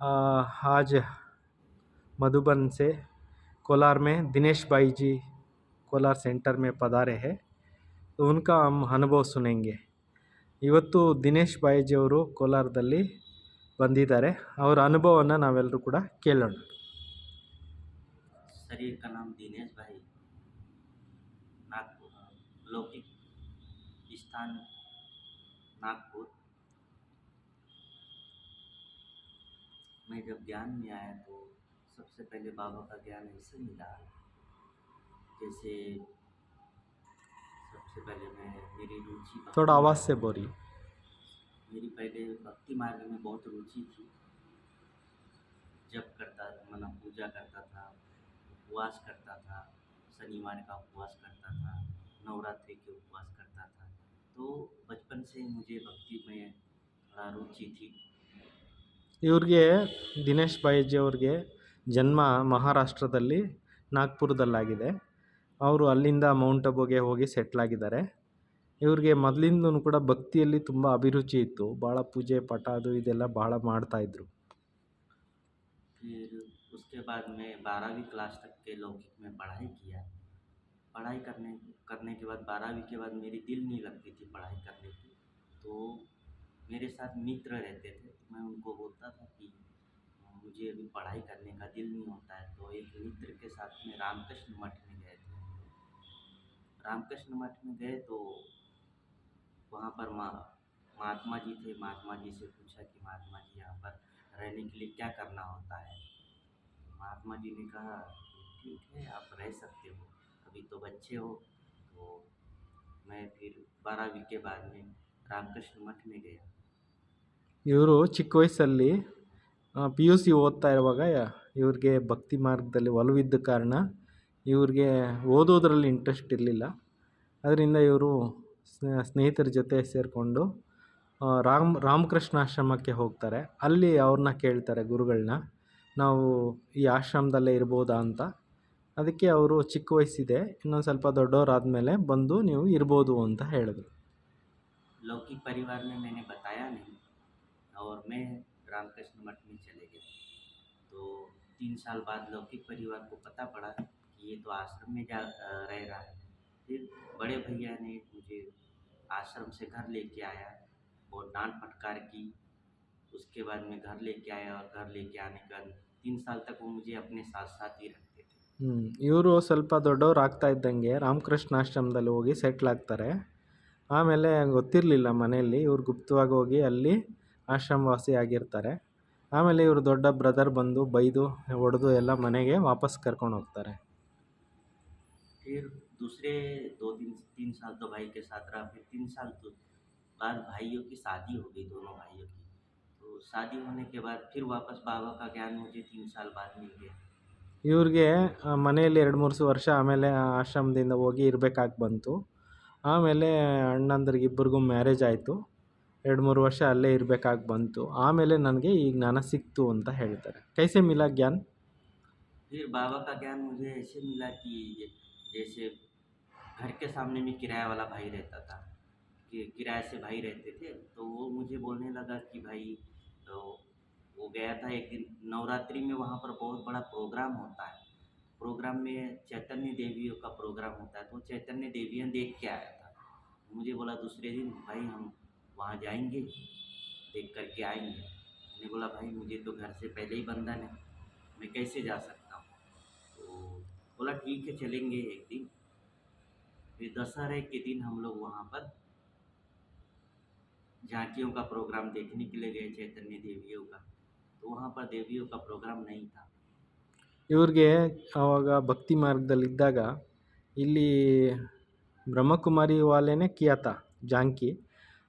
आ, आज मधुबन से कोलार में दिनेश भाई जी कोलार सेंटर में पधारे हैं तो उनका हम अनुभव सुनेंगे ಇವತ್ತು ದಿನೇಶ್ ಬಾಯಿಜಿಯವರು ಕೋಲಾರದಲ್ಲಿ ಬಂದಿದ್ದಾರೆ ಅವರ ಅನುಭವವನ್ನು ನಾವೆಲ್ಲರೂ ಕೂಡ ಕೇಳೋಣ शरीर का नाम दिनेश भाई नागपुर लौकिक स्थान मैं जब ज्ञान में आया तो सबसे पहले बाबा का ज्ञान ऐसे मिला। जैसे सबसे पहले मैं मेरी रुचि थोड़ा आवाज़ से बोलिए। मेरी पहले भक्ति मार्ग में बहुत रुचि थी। जब करता मतलब पूजा करता था उपवास करता था शनिवार का उपवास करता था नवरात्रि के उपवास करता था। तो बचपन से मुझे भक्ति में थोड़ा रुचि थी। ಇವ್ರಿಗೆ ದಿನೇಶ್ ಬಾಯಿಜಿ ಅವ್ರಿಗೆ ಜನ್ಮ ಮಹಾರಾಷ್ಟ್ರದಲ್ಲಿ ನಾಗ್ಪುರದಲ್ಲಾಗಿದೆ ಅವರು ಅಲ್ಲಿಂದ ಮೌಂಟ್ ಅಬುಗೆ ಹೋಗಿ ಸೆಟ್ಲಾಗಿದ್ದಾರೆ ಇವ್ರಿಗೆ ಮೊದಲಿಂದನೂ ಕೂಡ ಭಕ್ತಿಯಲ್ಲಿ ತುಂಬ ಅಭಿರುಚಿ ಇತ್ತು ಭಾಳ ಪೂಜೆ ಪಾಠ ಅದು ಇದೆಲ್ಲ ಭಾಳ ಮಾಡ್ತಾಯಿದ್ರು फिर उसके बाद मैं बारहवीं क्लास तक के लौकिक में पढ़ाई किया पढ़ाई करने करने के बाद बारहवीं के बाद मेरी दिल नहीं लगती थी पढ़ाई करने की तो मेरे साथ मित्र रहते थे तो मैं उनको बोलता था कि, मुझे अभी पढ़ाई करने का दिल नहीं होता है। तो एक मित्र के साथ में रामकृष्ण मठ में गए थे। रामकृष्ण मठ में गए तो वहाँ पर मा, महात्मा जी थे। महात्मा जी से पूछा कि, महात्मा जी, यहाँ पर रहने के लिए क्या करना होता है? महात्मा जी ने कहा, ठीक है, आप रह सकते हो। अभी तो बच्चे हो। तो मैं फिर बारहवीं के बाद में रामकृष्ण मठ में गया। ಇವರು ಚಿಕ್ಕ ವಯಸ್ಸಲ್ಲಿ ಪಿ ಯು ಸಿ ಓದ್ತಾ ಇರುವಾಗ ಇವ್ರಿಗೆ ಭಕ್ತಿ ಮಾರ್ಗದಲ್ಲಿ ಒಲವಿದ್ದ ಕಾರಣ ಇವ್ರಿಗೆ ಓದೋದರಲ್ಲಿ ಇಂಟ್ರೆಸ್ಟ್ ಇರಲಿಲ್ಲ. ಅದರಿಂದ ಇವರು ಸ್ನೇಹಿತರ ಜೊತೆ ಸೇರಿಕೊಂಡು ರಾಮ್, ರಾಮಕೃಷ್ಣ ಆಶ್ರಮಕ್ಕೆ ಹೋಗ್ತಾರೆ. ಅಲ್ಲಿ ಅವ್ರನ್ನ ಕೇಳ್ತಾರೆ ಗುರುಗಳನ್ನ ನಾವು ಈ ಆಶ್ರಮದಲ್ಲೇ ಇರ್ಬೋದಾ ಅಂತ? ಅದಕ್ಕೆ ಅವರು ಚಿಕ್ಕ ವಯಸ್ಸಿದೆ, ಇನ್ನೊಂದು ಸ್ವಲ್ಪ ದೊಡ್ಡವರಾದ ಮೇಲೆ ಬಂದು ನೀವು ಇರ್ಬೋದು ಅಂತ ಹೇಳಿದ್ರು. ಲೌಕಿಕ ಪರಿವಾರ और मैं रामकृष्ण मठ में चले गए तो तीन साल बाद लौकिक परिवार को पता पड़ा कि ये तो आश्रम में जा अ, रह रहा है फिर बड़े भैया ने मुझे आश्रम से घर लेके आया और डांट फटकार की उसके बाद मैं घर लेके आया और घर लेके आने के बाद तीन साल तक वो मुझे अपने साथ साथ ही रखते थे ಇವರು ಸ್ವಲ್ಪ ದೊಡ್ಡವ್ರು ಆಗ್ತಾ ಇದ್ದಂಗೆ ರಾಮಕೃಷ್ಣ ಆಶ್ರಮದಲ್ಲಿ ಹೋಗಿ ಸೆಟ್ಲ್ ಆಗ್ತಾರೆ ಆಮೇಲೆ ಗೊತ್ತಿರಲಿಲ್ಲ ಮನೆಯಲ್ಲಿ ಇವ್ರು ಗುಪ್ತವಾಗಿ ಹೋಗಿ ಅಲ್ಲಿ ಆಶ್ರಮವಾಸಿ ಆಗಿರ್ತಾರೆ ಆಮೇಲೆ ಇವರು ದೊಡ್ಡ ಬ್ರದರ್ ಬಂದು ಬೈದು ಹೊಡೆದು ಎಲ್ಲ ಮನೆಗೆ ವಾಪಸ್ ಕರ್ಕೊಂಡು ಹೋಗ್ತಾರೆ फिर दूसरे दो तीन तीन साल तो भाई के साथ रहा फिर तीन साल तो बाद भाइयों की शादी हो गई दोनों भाइयों की तो शादी होने के बाद फिर वापस बाबा का ज्ञान मुझे तीन साल बाद मिल गया ಇವ್ರಿಗೆ ಆ, ಮನೆಯಲ್ಲಿ ಎರಡು ಮೂರು ವರ್ಷ ಆಮೇಲೆ ಆ ಆಶ್ರಮದಿಂದ ಹೋಗಿ ಇರಬೇಕಾಗಿ ಬಂತು ಆಮೇಲೆ ಅಣ್ಣಂದ್ರಿಗೆ ಇಬ್ಬರಿಗೂ ಮ್ಯಾರೇಜ್ ಆಯಿತು ಎರಡು ಮೂರು ವರ್ಷ ಅಲ್ಲೇ ಇರಬೇಕಾಗಿ ಬಂತು ಆಮೇಲೆ ನನಗೆ ಈ ಜ್ಞಾನ ಸಿಕ್ತು ಅಂತ ಹೇಳ್ತಾರೆ ಕೈಸೆ ಮಿಲಾ ಜ್ಞಾನ್ फिर बाबा का ज्ञान मुझे ऐसे मिला कि ये- जैसे घर के सामने में किराया वाला भाई रहता था कि किराए से भाई रहते थे तो वो मुझे बोलने लगा कि भाई तो वो गया था एक दिन नवरात्रि में वहाँ पर बहुत बड़ा प्रोग्राम होता है प्रोग्राम में चैतन्य देवियों का प्रोग्राम होता है तो चैतन्य देवियाँ देख के आया था मुझे बोला दूसरे दिन भाई हम वहाँ जाएंगे देख करके आएंगे मैंने बोला भाई मुझे तो घर से पहले ही बंधन है मैं कैसे जा सकता हूँ तो बोला ठीक है चलेंगे एक दिन फिर दशहरे के दिन हम लोग वहाँ पर झांकियों का प्रोग्राम देखने के लिए गए चैतन्य देवियों का तो वहाँ पर देवियों का प्रोग्राम नहीं था ಇವ್ರಿಗೆ ಆವಾಗ ಭಕ್ತಿ ಮಾರ್ಗದಲ್ಲಿದ್ದಾಗ ಇಲ್ಲಿ ಬ್ರಹ್ಮಕುಮಾರಿ ವಾಲೆನೇ ಕಿಯಾತ ಜಾಂಕಿ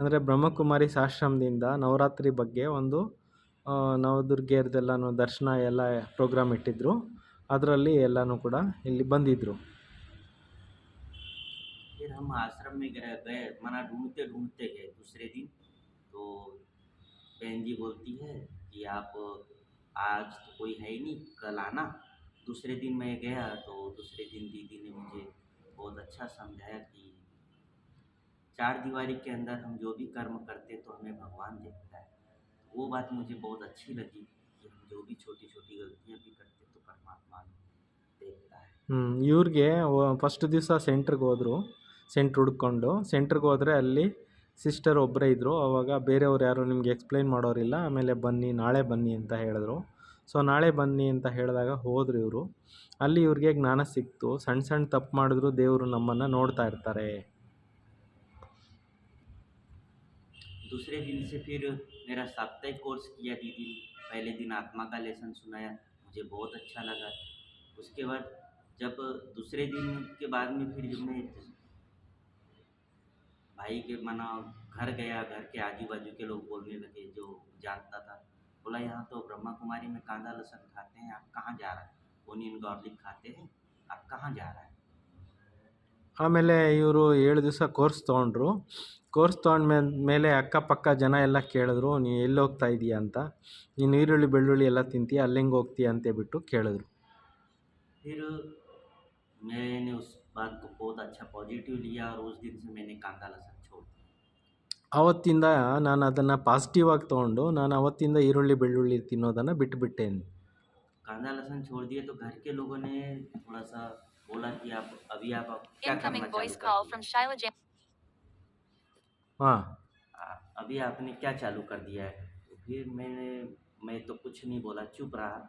ಅಂದರೆ ಬ್ರಹ್ಮಕುಮಾರಿ ಆಶ್ರಮದಿಂದ ನವರಾತ್ರಿ ಬಗ್ಗೆ ಒಂದು ಆ, ನವದುರ್ಗೆಯರ್ದೆಲ್ಲನೂ ದರ್ಶನ ಎಲ್ಲ ಪ್ರೋಗ್ರಾಮ್ ಇಟ್ಟಿದ್ರು ಅದರಲ್ಲಿ ಎಲ್ಲನೂ ಕೂಡ ಇಲ್ಲಿ ಬಂದಿದ್ದರು फिर हम आश्रम में गए गए मना ढूंढते ढूंढते गए दूसरे दिन तो बहन जी बोलती है कि आप आज तो कोई है ही नहीं कल आना दूसरे दिन मैं गया तो दूसरे दिन दीदी ने मुझे बहुत अच्छा समझाया कि चार दीवारी के अंदर हम जो भी कर्म करते तो हमें भगवान देखता है वो बात मुझे बहुत अच्छी लगी कि हम जो भी छोटी छोटी गलतियाँ भी करते तो परमात्मा देखता है ಹ್ಞೂ ಇವ್ರಿಗೆ ಫಸ್ಟ್ ದಿವಸ ಸೆಂಟ್ರಿಗೆ ಹೋದರು ಸೆಂಟ್ರ್ ಹುಡ್ಕೊಂಡು ಸೆಂಟ್ರಿಗೆ ಹೋದರೆ ಅಲ್ಲಿ ಸಿಸ್ಟರ್ ಒಬ್ಬರೇ ಇದ್ದರು ಆವಾಗ ಬೇರೆಯವ್ರು ಯಾರು ನಿಮ್ಗೆ ಎಕ್ಸ್ಪ್ಲೈನ್ ಮಾಡೋರಿಲ್ಲ ಆಮೇಲೆ ಬನ್ನಿ ನಾಳೆ ಬನ್ನಿ ಅಂತ ಹೇಳಿದ್ರು ಸೊ ನಾಳೆ ಬನ್ನಿ ಅಂತ ಹೇಳಿದಾಗ ಹೋದ್ರು ಇವರು ಅಲ್ಲಿ ಇವ್ರಿಗೆ ಜ್ಞಾನ ಸಿಕ್ತು ಸಣ್ಣ ಸಣ್ಣ ತಪ್ಪು ಮಾಡಿದ್ರು ದೇವರು ನಮ್ಮನ್ನು ನೋಡ್ತಾ ಇರ್ತಾರೆ दूसरे दिन से फिर मेरा साप्ताहिक कोर्स किया दीदी ने। पहले दिन आत्मा का लेसन सुनाया, मुझे बहुत अच्छा लगा। उसके बाद जब दूसरे दिन के बाद में फिर जब मैं भाई के मना, घर गया, घर के आजू बाजू के लोग बोलने लगे, जो जानता था, बोला, यहाँ तो ब्रह्मा कुमारी में कांदा लहसन खाते हैं, आप कहाँ जा रहे हैं? ओनियन गार्लिक खाते हैं, आप कहाँ जा रहे हैं? ಆಮೇಲೆ ಇವರು ಏಳು ದಿವಸ ಕೋರ್ಸ್ ತೊಗೊಂಡ್ರು ಕೋರ್ಸ್ ತೊಗೊಂಡ್ಮೇಲೆ ಮೇಲೆ ಅಕ್ಕಪಕ್ಕ ಜನ ಎಲ್ಲ ಕೇಳಿದ್ರು ನೀ ಎಲ್ಲಿ ಹೋಗ್ತಾ ಇದೀಯ ಅಂತ ನೀನು ಈರುಳ್ಳಿ ಬೆಳ್ಳುಳ್ಳಿ ಎಲ್ಲ ತಿಂತೀಯ ಅಲ್ಲಿ ಹೆಂಗೆ ಹೋಗ್ತೀಯ ಅಂತೇಳ್ಬಿಟ್ಟು ಕೇಳಿದ್ರು फिर मैंने उस बात को बहुत अच्छा पॉजिटिव लिया और उस दिन से मैंने कांदा लहसुन छोड़ दिया ಆವತ್ತಿಂದ ನಾನು ಅದನ್ನು ಪಾಸಿಟಿವ್ ಆಗಿ ತೊಗೊಂಡು ನಾನು ಅವತ್ತಿಂದ ಈರುಳ್ಳಿ ಬೆಳ್ಳುಳ್ಳಿ ತಿನ್ನೋದನ್ನು ಬಿಟ್ಟುಬಿಟ್ಟೆ कांदा लहसुन छोड़ दिए तो घर के लोगों ने थोड़ा सा बोला कि आप अभी आप क्या Incoming करना voice चालू call कर from आ- अभी आपने क्या चालू कर दिया है? तो फिर मैंने मैं तो कुछ नहीं बोला चुप रहा।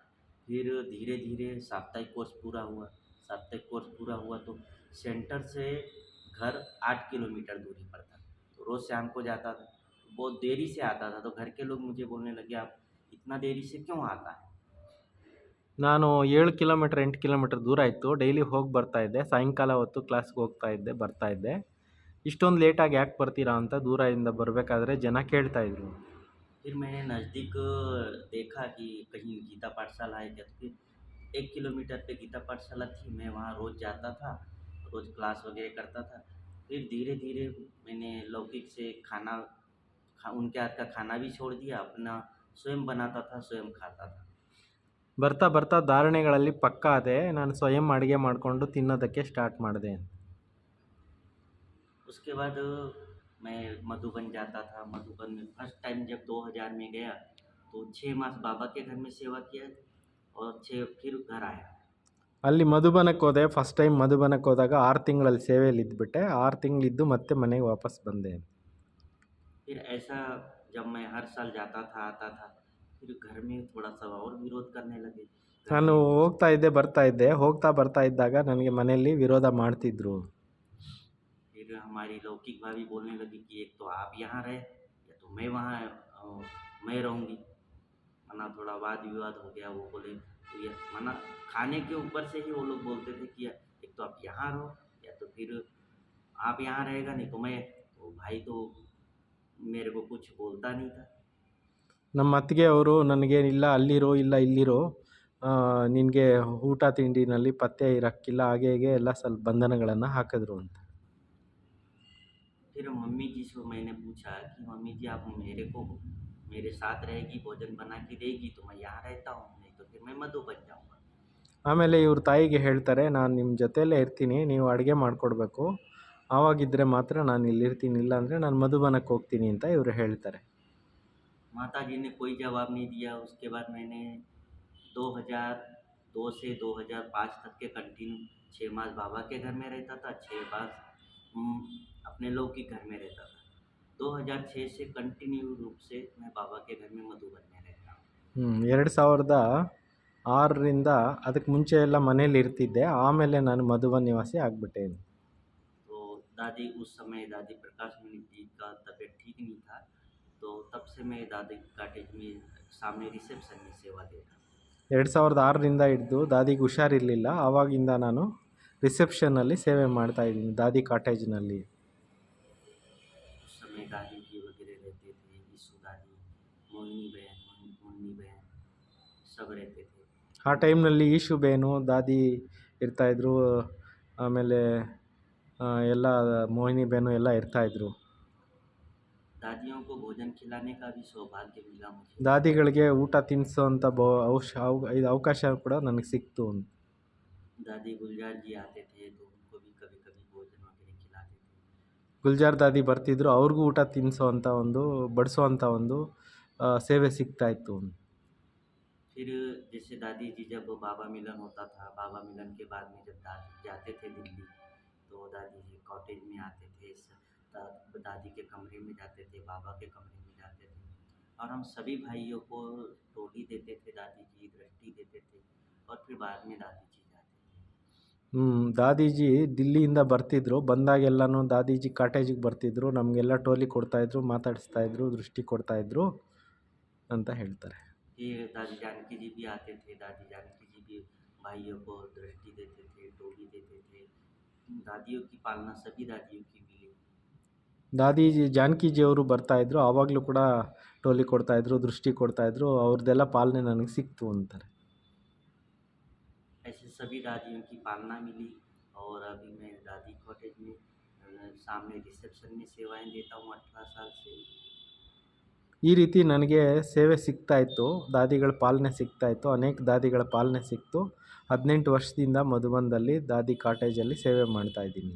फिर धीरे धीरे साप्ताहिक कोर्स पूरा हुआ। साप्ताहिक कोर्स पूरा हुआ तो सेंटर से घर आठ किलोमीटर दूरी पर था। तो रोज़ शाम को जाता था। बहुत देरी से आता था। तो घर के लोग मुझे बोलने लगे आप इतना देरी से क्यों आता है? ನಾನು ಏಳು ಕಿಲೋಮೀಟ್ರ್ ಎಂಟು ಕಿಲೋಮೀಟ್ರ್ ದೂರ ಇತ್ತು ಡೈಲಿ ಹೋಗಿ ಬರ್ತಾ ಇದ್ದೆ ಸಾಯಂಕಾಲ ಹೊತ್ತು ಕ್ಲಾಸ್ಗೆ ಹೋಗ್ತಾ ಇದ್ದೆ ಬರ್ತಾ ಇದ್ದೆ ಇಷ್ಟೊಂದು ಲೇಟಾಗಿ ಯಾಕೆ ಬರ್ತೀರಾ ಅಂತ ದೂರದಿಂದ ಬರಬೇಕಾದ್ರೆ ಜನ ಕೇಳ್ತಾಯಿದ್ರು फिर मैंने नज़दीक देखा कि कहीं गीता पाठशाला है क्या तो फिर एक किलोमीटर पे गीता पाठशाला थी मैं वहाँ रोज़ जाता था रोज़ क्लास वगैरह करता था फिर धीरे धीरे मैंने लौकिक से खाना खा उनके हाथ का खाना भी छोड़ दिया अपना स्वयं बनाता था स्वयं खाता था ಬರ್ತಾ ಬರ್ತಾ ಧಾರಣೆಗಳಲ್ಲಿ ಪಕ್ಕ ಅದೇ ನಾನು ಸ್ವಯಂ ಅಡುಗೆ ಮಾಡಿಕೊಂಡು ತಿನ್ನೋದಕ್ಕೆ ಸ್ಟಾರ್ಟ್ ಮಾಡಿದೆ उसके बाद मैं मधुबन जाता था मधुबन में फर्स्ट टाइम जब 2000 में गया तो छः मास बाबा के घर में सेवा किया और छः फिर घर आया ಅಲ್ಲಿ ಮಧುಬನಕ್ಕೆ ಹೋದೆ ಫಸ್ಟ್ ಟೈಮ್ ಮಧುಬನಕ್ಕೆ ಹೋದಾಗ ಆರು ತಿಂಗಳಲ್ಲಿ ಸೇವೆಯಲ್ಲಿ ಇದ್ಬಿಟ್ಟೆ ಆರು ತಿಂಗಳಿದ್ದು ಮತ್ತೆ ಮನೆಗೆ ವಾಪಸ್ ಬಂದೆ फिर ऐसा जब मैं हर साल जाता था आता था फिर घर में थोड़ा सा और विरोध करने लगे घर ನಾನು में ಹೋಗ್ತಾ ಇದ್ದೆ ಬರ್ತಾ ಇದ್ದೆ ಹೋಗ್ತಾ ಬರ್ತಾ ಇದ್ದಾಗ ನನಗೆ ಮನೆಯಲ್ಲಿ ವಿರೋಧ ಮಾಡ್ತಿದ್ರು फिर हमारी लौकिक भाभी बोलने लगी कि एक तो आप यहाँ रहे या तो मैं वहाँ अ, मैं रहूँगी मना थोड़ा वाद विवाद हो गया वो बोले तो ये मना खाने के ऊपर से ही वो लोग बोलते थे कि एक तो आप यहाँ रहो या तो फिर आप यहाँ रहेगा नहीं तो मैं तो भाई तो मेरे को कुछ बोलता नहीं था ನಮ್ಮ ಅತ್ತಿಗೆ ಅವರು ನನಗೆ ಇಲ್ಲ ಅಲ್ಲಿರೋ ಇಲ್ಲ ಇಲ್ಲಿರೋ ನಿನಗೆ ಊಟ ತಿಂಡಿನಲ್ಲಿ ಪಥ್ಯ ಇರೋಕ್ಕಿಲ್ಲ ಹಾಗೆ ಹೀಗೆ ಎಲ್ಲ ಸ್ವಲ್ಪ ಬಂಧನಗಳನ್ನು ಹಾಕಿದ್ರು ಅಂತ फिर मम्मी जी से मैंने पूछा कि मम्मी जी आप मेरे को मेरे साथ रहेगी भोजन बना के देगी तो मैं यहाँ रहता हूँ नहीं तो फिर मैं मधु बन जाऊँगा ಆಮೇಲೆ ಇವ್ರ ತಾಯಿಗೆ ಹೇಳ್ತಾರೆ ನಾನು ನಿಮ್ಮ ಜೊತೆಯಲ್ಲೇ ಇರ್ತೀನಿ ನೀವು ಅಡುಗೆ ಮಾಡಿಕೊಡ್ಬೇಕು ಆವಾಗಿದ್ದರೆ ಮಾತ್ರ ನಾನು ಇಲ್ಲಿರ್ತೀನಿ ಇಲ್ಲ ಅಂದರೆ ನಾನು ಮಧುಬನಕ್ಕೆ ಹೋಗ್ತೀನಿ ಅಂತ ಇವರು ಹೇಳ್ತಾರೆ माता जी ने कोई जवाब नहीं दिया उसके बाद मैंने 2002 से 2005 तक के कंटिन्यू छः मास बाबा के घर में रहता था छः मास हम्म, अपने लोग के घर में रहता था 2006 से कंटिन्यू रूप से मैं बाबा के घर में मधुबन में रहता हूँ ಹ್ಞೂ ಎರಡು ಸಾವಿರದ ಆರರಿಂದ ಅದಕ್ಕೆ ಮುಂಚೆ ಎಲ್ಲ ಮನೇಲಿ ಇರ್ತಿದ್ದೆ ಆಮೇಲೆ ನಾನು ಮಧುಬನ್ ನಿವಾಸಿ ಆಗಿಬಿಟ್ಟೆ तो दादी उस समय दादी प्रकाश मणि जी का तबीयत ठीक नहीं था तो तब से मैं दादी काटेज में सामने रिसेप्शन में सेवा दे रहा हूँ ಎರಡು ಸಾವಿರದ ಆರರಿಂದ ಹಿಡಿದು ದಾದಿಗೆ ಹುಷಾರಿರಲಿಲ್ಲ ಆವಾಗಿಂದ ನಾನು ರಿಸೆಪ್ಷನಲ್ಲಿ ಸೇವೆ ಮಾಡ್ತಾಯಿದ್ದೀನಿ ದಾದಿ ಕಾಟೇಜ್ನಲ್ಲಿ उस समय दादी जी वगैरह रहते थे यीशु दादी मोहिनी बहन मोहिनी मुन्नी बहन सब रहते थे ಆ ಟೈಮ್ನಲ್ಲಿ ಈಶು ಬೇನು ದಾದಿ ಇರ್ತಾಯಿದ್ರು ಆಮೇಲೆ ಆ, ಎಲ್ಲ ಮೋಹಿನಿ ಬೇನು ಎಲ್ಲ ಇರ್ತಾಯಿದ್ರು दादियों को भोजन खिलाने का भी सौभाग्य मिला मुझे ದಾದಿಗಳಿಗೆ ಊಟ ತಿನ್ನಿಸೋಂಥ ಬೋ ಔಷ ಅವ್- ಇದು ಅವಕಾಶ ಕೂಡ ನನಗೆ ಸಿಕ್ತು दादी गुलजार जी आते थे तो उनको भी कभी कभी भोजन वगैरह खिलाते थे ಗುಲ್ಜಾರ್ ದಾದಿ ಬರ್ತಿದ್ರು ಅವ್ರಿಗೂ ಊಟ ತಿನ್ನಿಸೋ ಅಂಥ ಒಂದು ಬಡಿಸೋ ಅಂಥ ಒಂದು ಆ, ಸೇವೆ ಸಿಗ್ತಾಯಿತ್ತು फिर जैसे दादी जी जब बाबा मिलन होता था बाबा मिलन के बाद में जब दादी जाते थे दिल्ली तो दादी जी कॉटेज में आते थे स- दा- दादी के कमरे में जाते थे बाबा के कमरे में जाते थे और हम सभी भाइयों को टोली देते थे दादी जी दृष्टि देते थे और फिर बाद में दादी जी जाते थे ಹ್ಞೂ ದಾದೀಜಿ ದಿಲ್ಲಿಯಿಂದ ಬರ್ತಿದ್ರು ಬಂದಾಗೆಲ್ಲನೂ ದಾದೀಜಿ ಕಾಟೇಜಿಗೆ ಬರ್ತಿದ್ರು ನಮಗೆಲ್ಲ ಟೋಲಿ ಕೊಡ್ತಾಯಿದ್ರು ಮಾತಾಡಿಸ್ತಾಯಿದ್ರು ದೃಷ್ಟಿ ಕೊಡ್ತಾಯಿದ್ರು ಅಂತ ಹೇಳ್ತಾರೆ फिर दादी जानकी जी भी आते थे दादी जानकी जी भी भाइयों को दृष्टि देते थे टोली देते थे दादियों की पालना सभी दादियों की मिली ದಾದೀಜಿ ಜಾನಕಿಜಿಯವರು ಬರ್ತಾಯಿದ್ರು ಆವಾಗಲೂ ಕೂಡ ಟೋಲಿ ಕೊಡ್ತಾಯಿದ್ರು ದೃಷ್ಟಿ ಕೊಡ್ತಾಯಿದ್ರು ಅವ್ರದ್ದೆಲ್ಲ ಪಾಲನೆ ನನಗೆ ಸಿಕ್ತು ಅಂತಾರೆ ऐसे सभी दादियों की पालना मिली और अभी मैं दादी कॉटेज में अ, सामने रिसेप्शन में सेवाएं देता हूँ अठारह साल से ಈ ರೀತಿ ನನಗೆ ಸೇವೆ ಸಿಗ್ತಾ ಇತ್ತು ದಾದಿಗಳ ಪಾಲನೆ ಸಿಗ್ತಾ ಇತ್ತು ಅನೇಕ ದಾದಿಗಳ ಪಾಲನೆ ಸಿಕ್ತು ಹದಿನೆಂಟು ವರ್ಷದಿಂದ ಮಧುಬನದಲ್ಲಿ ದಾದಿ ಕಾಟೇಜಲ್ಲಿ ಸೇವೆ ಮಾಡ್ತಾ ಇದ್ದೀನಿ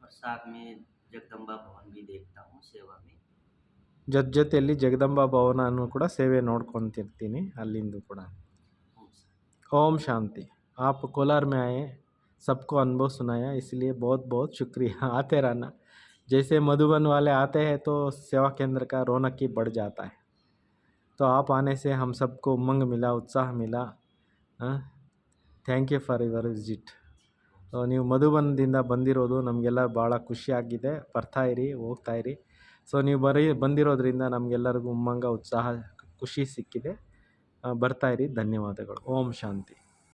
और साथ में जगदम्बा भवन भी देखता हूँ सेवा में ಜೊತೆ ಜೊತೆಯಲ್ಲಿ ಜಗದಂಬಾ ಭವನನೂ ಕೂಡ ಸೇವೆ ನೋಡ್ಕೊತಿರ್ತೀನಿ ಅಲ್ಲಿಂದು ಕೂಡ ओम शांति। ओम शांति आप कोलार में आए सबको अनुभव सुनाया इसलिए बहुत बहुत शुक्रिया आते रहना जैसे मधुबन वाले आते हैं तो सेवा केंद्र का रौनक ही बढ़ जाता है तो आप आने से हम सबको उमंग मिला उत्साह मिला thank you for your visit ನೀವು ಮಧುಬನದಿಂದ ಬಂದಿರೋದು ನಮಗೆಲ್ಲ ಭಾಳ ಖುಷಿಯಾಗಿದೆ. ಬರ್ತಾಯಿರಿ ಹೋಗ್ತಾಯಿರಿ ಸೊ ನೀವು ಬರೀ ಬಂದಿರೋದ್ರಿಂದ ನಮಗೆಲ್ಲರಿಗೂ ಉಮ್ಮಂಗ, ಉತ್ಸಾಹ, ಖುಷಿ ಸಿಕ್ಕಿದೆ. ಬರ್ತಾಯಿರಿ ಧನ್ಯವಾದಗಳು. ಓಂ ಶಾಂತಿ.